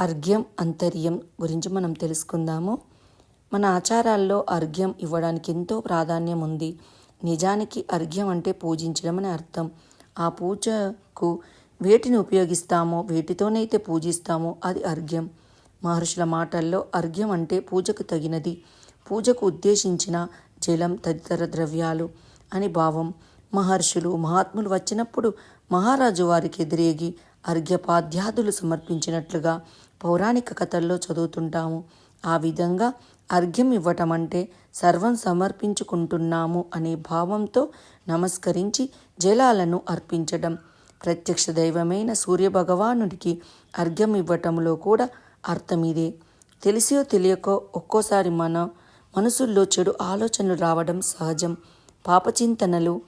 అర్ఘ్యం అంతర్యం గురించి మనం తెలుసుకుందాము. మన ఆచారాల్లో అర్ఘ్యం ఇవ్వడానికి ఎంతో ప్రాధాన్యం ఉంది. నిజానికి అర్ఘ్యం అంటే పూజించడం అని అర్థం. ఆ పూజకు వేటిని ఉపయోగిస్తామో వేటితోనైతే పూజిస్తామో అది అర్ఘ్యం. మహర్షుల మాటల్లో అర్ఘ్యం అంటే పూజకు తగినది. పూజకు ఉద్దేశించిన జలం తదితర ద్రవ్యాలు అని భావం. మహర్షులు మహాత్ములు వచ్చినప్పుడు మహారాజు వారికి ఎదురేగి అర్ఘ్యపాద్యాదులు సమర్పించినట్లుగా పౌరాణిక కథల్లో చదువుతుంటాము. ఆ విధంగా అర్ఘ్యం ఇవ్వటం అంటే సర్వం సమర్పించుకుంటున్నాము అనే భావంతో నమస్కరించి జలాలను అర్పించడం ప్రత్యక్ష దైవమైన సూర్యభగవానుడికి అర్ఘ్యం ఇవ్వటంలో కూడా అర్థం ఇదే తెలిసో తెలియకో ఒక్కోసారి మన మనసుల్లో చెడు ఆలోచనలు రావడం సహజం. పాపచింతనలు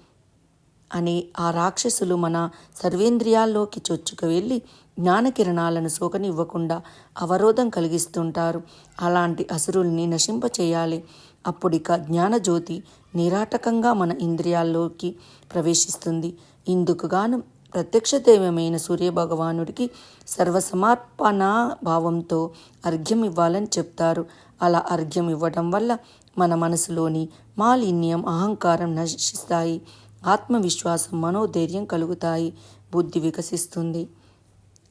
అనే ఆ రాక్షసులు మన సర్వేంద్రియాల్లోకి చొచ్చుకు వెళ్ళి జ్ఞానకిరణాలను సోకనివ్వకుండా అవరోధం కలిగిస్తుంటారు. అలాంటి అసురుల్ని నశింపచేయాలి. అప్పుడిక జ్ఞానజ్యోతి నిరాటకంగా మన ఇంద్రియాల్లోకి ప్రవేశిస్తుంది. ఇందుకుగాను ప్రత్యక్ష దైవమైన సూర్యభగవానుడికి సర్వసమర్పణ భావంతో అర్ఘ్యం ఇవ్వాలని చెప్తారు. అలా అర్ఘ్యం ఇవ్వడం వల్ల మన మనసులోని మాలిన్యం అహంకారం నశిస్తాయి. ఆత్మవిశ్వాసం మనోధైర్యం కలుగుతాయి బుద్ధి వికసిస్తుంది.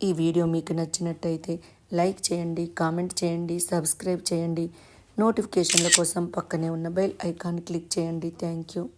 ఈ వీడియో మీకు నచ్చినట్టయితే లైక్ చేయండి కామెంట్ చేయండి సబ్స్క్రైబ్ చేయండి. నోటిఫికేషన్ల కోసం పక్కనే ఉన్న బెల్ ఐకాన్ క్లిక్ చేయండి. Thank you.